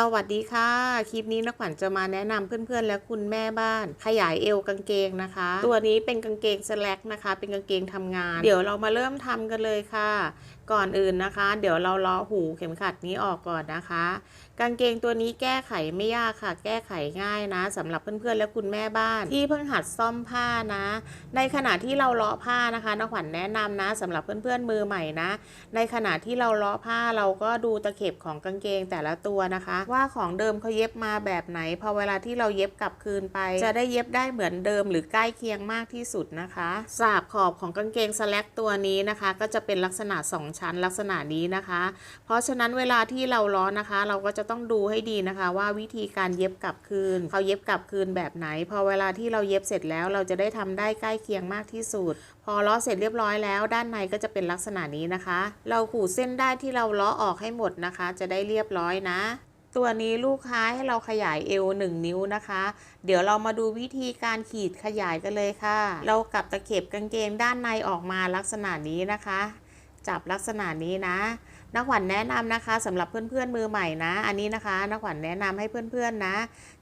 สวัสดีค่ะ คลิปนี้นักขวัญจะมาแนะนำเพื่อนๆ และคุณแม่บ้าน ขยายเอวกางเกงนะคะ ตัวนี้เป็นกางเกงสแลกนะคะ เป็นกางเกงทำงาน เดี๋ยวเรามาเริ่มทำกันเลยค่ะ ก่อนอื่นนะคะ เดี๋ยวเราล้อหูเข็มขัดนี้ออกก่อนนะคะ กางเกงตัวนี้แก้ไขไม่ยากค่ะ แก้ไขง่ายนะสำหรับเพื่อนๆและคุณแม่บ้าน ที่เพิ่งหัดซ่อมผ้านะ ในขณะที่เราเลาะผ้านะคะนักขวัญแนะนำนะสำหรับเพื่อนๆมือใหม่นะ ในขณะที่เราเลาะผ้าเราก็ดูตะเข็บของกางเกงแต่ละตัวนะคะ ว่าของเดิมเขาเย็บมาแบบไหนพอเวลาที่เราเย็บกลับคืนไป จะได้เย็บได้เหมือนเดิมหรือใกล้เคียงมากที่สุดนะคะสาบขอบของกางเกงสแลกตัวนี้นะคะ ก็จะเป็นลักษณะ2ชั้นลักษณะนี้นะคะ เพราะฉะนั้นเวลาที่เราล้อนะคะ เราก็จะต้องดูให้ดีนะคะ ว่าวิธีการเย็บกลับคืนเขาเย็บกลับคืนแบบไหน พอเวลาที่เราเย็บเสร็จแล้วเราจะได้ทำได้ใกล้เคียงมากที่สุด พอล้อเสร็จเรียบร้อยแล้ว ด้านในก็จะเป็นลักษณะนี้นะคะ เราขูดเส้นได้ที่เราล้อออกให้หมดนะคะ จะได้เรียบร้อยนะตัวนี้ลูกค้าให้เราขยายเอว1 นิ้วนะคะ เดี๋ยวเรามาดูวิธีการขีดขยายกันเลยค่ะ เรากลับตะเข็บกางเกงด้านในออกมาลักษณะนี้นะคะ จับลักษณะนี้นะ นักขวัญแนะนำนะคะสำหรับเพื่อนๆมือใหม่นะ อันนี้นะคะ นักขวัญแนะนำให้เพื่อนๆนะ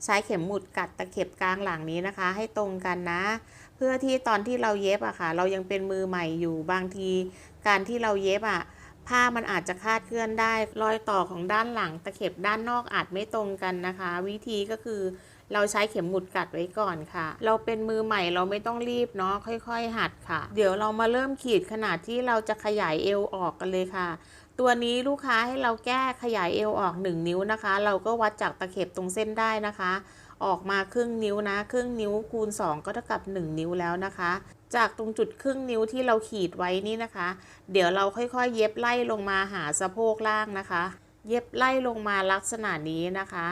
ใช้เข็มหมุดกัดตะเข็บกลางหลังนี้นะคะ ให้ตรงกันนะ เพื่อที่ตอนที่เราเย็บอะค่ะ เรายังเป็นมือใหม่อยู่บางที การที่เราเย็บอะผ้ามันอาจจะคาดเคลื่อนได้ รอยต่อของด้านหลังตะเข็บด้านนอกอาจไม่ตรงกันนะคะ วิธีก็คือ เราใช้เข็มหมุดกัดไว้ก่อนค่ะ เราเป็นมือใหม่เราไม่ต้องรีบเนาะค่อย ๆ หัดค่ะ เดี๋ยวเรามาเริ่มขีดขนาดที่เราจะขยายเอวออกกันเลยค่ะ ตัวนี้ลูกค้าให้เราแก้ขยายเอวออก 1 นิ้วนะคะ เราก็วัดจากตะเข็บตรงเส้นได้นะคะ ออกมาครึ่งนิ้วนะ ครึ่งนิ้วคูณ 2 ก็เท่ากับ 1 นิ้วแล้วนะคะ จากตรงจุดครึ่งนิ้วที่เราขีดไว้นี่นะคะ เดี๋ยวเราค่อยๆ เย็บไล่ลงมาหาสะโพกล่างนะคะ เย็บไล่ลงมาลักษณะนี้นะคะ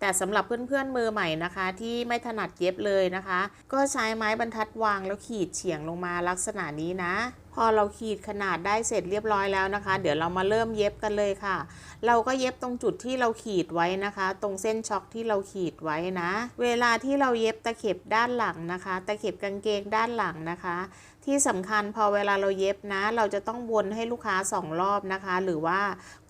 แต่สำหรับเพื่อนๆมือใหม่นะคะ ที่ไม่ถนัดเย็บเลยนะคะ ก็ใช้ไม้บรรทัดวางแล้วขีดเฉียงลงมาลักษณะนี้นะ พอเราขีดขนาดได้เสร็จเรียบร้อยแล้วนะคะ เดี๋ยวเรามาเริ่มเย็บกันเลยค่ะ เราก็เย็บตรงจุดที่เราขีดไว้นะคะ ตรงเส้นช็อคที่เราขีดไว้นะ เวลาที่เราเย็บตะเข็บด้านหลังนะคะ ตะเข็บกางเกงด้านหลังนะคะ ที่สำคัญพอเวลาเราเย็บนะ เราจะต้องวนให้ลูกค้าสองรอบนะคะ หรือว่า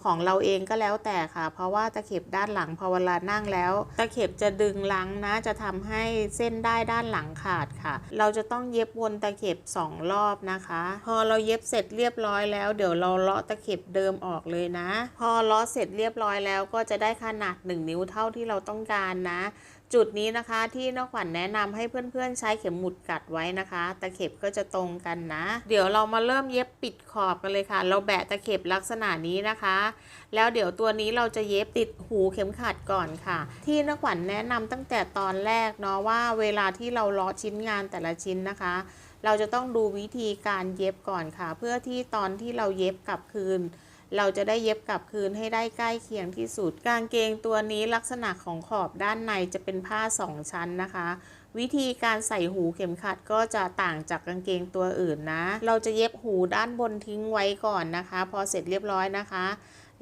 ของเราเองก็แล้วแต่ค่ะ เพราะว่าตะเข็บด้านหลังพอเวลานั่งแล้วตะเข็บจะดึงลังนะจะทำให้เส้นได้ด้านหลังขาดค่ะ เราจะต้องเย็บวนตะเข็บสองรอบนะคะ พอเราเย็บเสร็จเรียบร้อยแล้ว เดี๋ยวเราเลาะตะเข็บเดิมออกเลยนะ พอเลาะเสร็จเรียบร้อยแล้วก็จะได้ขนาด 1 นิ้วเท่าที่เราต้องการนะจุดนี้นะคะที่นกขวัญแนะนำให้เพื่อนๆใช้เข็มหมุดกัดไว้นะคะ ตะเข็บก็จะตรงกันนะ เดี๋ยวเรามาเริ่มเย็บปิดขอบกันเลยค่ะ เราแบะตะเข็บลักษณะนี้นะคะแล้วเดี๋ยวตัวนี้เราจะเย็บติดหูเข็มขัดก่อนค่ะ ที่นักขวัญแนะนำตั้งแต่ตอนแรกเนาะว่าเวลาที่เราเลาะชิ้นงานแต่ละชิ้นนะคะ เราจะต้องดูวิธีการเย็บก่อนค่ะ เพื่อที่ตอนที่เราเย็บกลับคืน เราจะได้เย็บกลับคืนให้ได้ใกล้เคียงที่สุด กางเกงตัวนี้ลักษณะของขอบด้านในจะเป็นผ้าสองชั้นนะคะ วิธีการใส่หูเข็มขัดก็จะต่างจากกางเกงตัวอื่นนะ เราจะเย็บหูด้านบนทิ้งไว้ก่อนนะคะ พอเสร็จเรียบร้อยนะคะ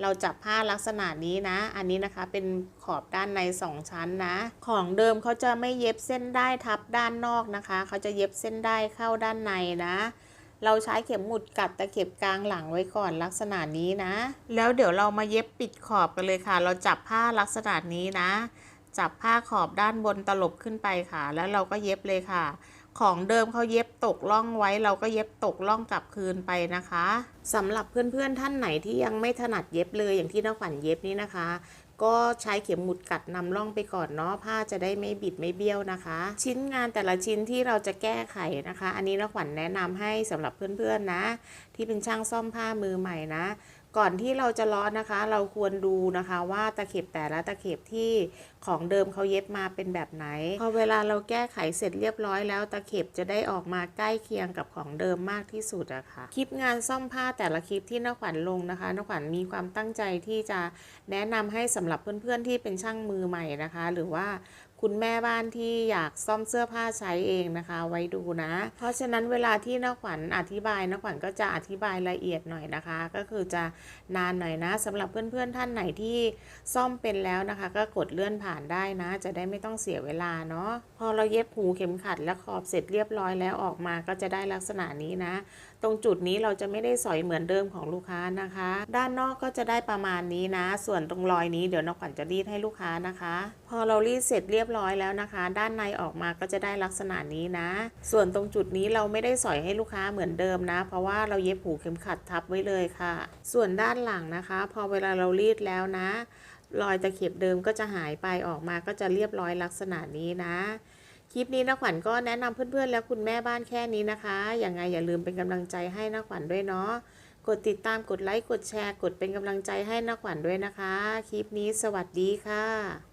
เราจับผ้าลักษณะนี้นะ อันนี้นะคะเป็นขอบด้านในสองชั้นนะ ของเดิมเขาจะไม่เย็บเส้นได้ทับด้านนอกนะคะ เขาจะเย็บเส้นได้เข้าด้านในนะ เราใช้เข็มหมุดกัดตะเข็บกลางหลังไว้ก่อนลักษณะนี้นะ แล้วเดี๋ยวเรามาเย็บปิดขอบกันเลยค่ะ เราจับผ้าลักษณะนี้นะ จับผ้าขอบด้านบนตลบขึ้นไปค่ะ แล้วเราก็เย็บเลยค่ะ ของเดิมเขาเย็บตกล่องไว้ เราก็เย็บตกล่องกลับคืนไปนะคะสำหรับเพื่อนๆท่านไหนที่ยังไม่ถนัดเย็บเลยอย่างที่นักฝันเย็บนี้นะคะ ก็ใช้เข็มหมุดกัดนำร่องไปก่อนเนาะผ้าจะได้ไม่บิดไม่เบี้ยวนะคะ ชิ้นงานแต่ละชิ้นที่เราจะแก้ไขนะคะ อันนี้นักขวัญแนะนำให้สำหรับเพื่อนๆนะ ที่เป็นช่างซ่อมผ้ามือใหม่นะ ก่อนที่เราจะล้อนะคะ เราควรดูนะคะว่าตะเข็บแต่ละตะเข็บที่ของเดิมเขาเย็บมาเป็นแบบไหน พอเวลาเราแก้ไขเสร็จเรียบร้อยแล้วตะเข็บจะได้ออกมาใกล้เคียงกับของเดิมมากที่สุดอะค่ะคลิปงานซ่อมผ้าแต่ละคลิปที่นักขวัญลงนะคะนักขวัญมีความตั้งใจที่จะแนะนำให้สำหรับเพื่อนๆที่เป็นช่างมือใหม่นะคะ หรือว่าคุณแม่บ้านที่อยากซ่อมเสื้อผ้าใช้เองนะคะ ไว้ดูนะ เพราะฉะนั้นเวลาที่นักขวัญอธิบายนักขวัญก็จะอธิบายละเอียดหน่อยนะคะ ก็คือจะนานหน่อยนะสำหรับเพื่อนๆท่านไหนที่ซ่อมเป็นแล้วนะคะ ก็กดเลื่อนผ่านได้นะ จะได้ไม่ต้องเสียเวลาเนาะพอเราเย็บหูเข็มขัดและขอบเสร็จเรียบร้อยแล้วออกมาก็จะได้ลักษณะนี้นะ ตรงจุดนี้เราจะไม่ได้สอยเหมือนเดิมของลูกค้านะคะ ด้านนอกก็จะได้ประมาณนี้นะ ส่วนตรงรอยนี้เดี๋ยวน้องขวัญจะรีดให้ลูกค้านะคะ พอเรารีดเสร็จเรียบร้อยแล้วนะคะ ด้านในออกมาก็จะได้ลักษณะนี้นะ ส่วนตรงจุดนี้เราไม่ได้สอยให้ลูกค้าเหมือนเดิมนะ เพราะว่าเราเย็บหูเข็มขัดทับไว้เลยค่ะ ส่วนด้านหลังนะคะ พอเวลาเรารีดแล้วนะ รอยตะเข็บเดิมก็จะหายไปออกมาก็จะเรียบร้อยลักษณะนี้นะคลิปนี้นะขวัญก็แนะนำเพื่อนๆ และคุณแม่บ้านแค่นี้นะคะอย่างไงอย่าลืมเป็นกำลังใจให้นะขวัญด้วยเนาะกดติดตามกดไลค์กดแชร์ กดเป็นกำลังใจให้นะขวัญด้วยนะคะ คลิปนี้สวัสดีค่ะ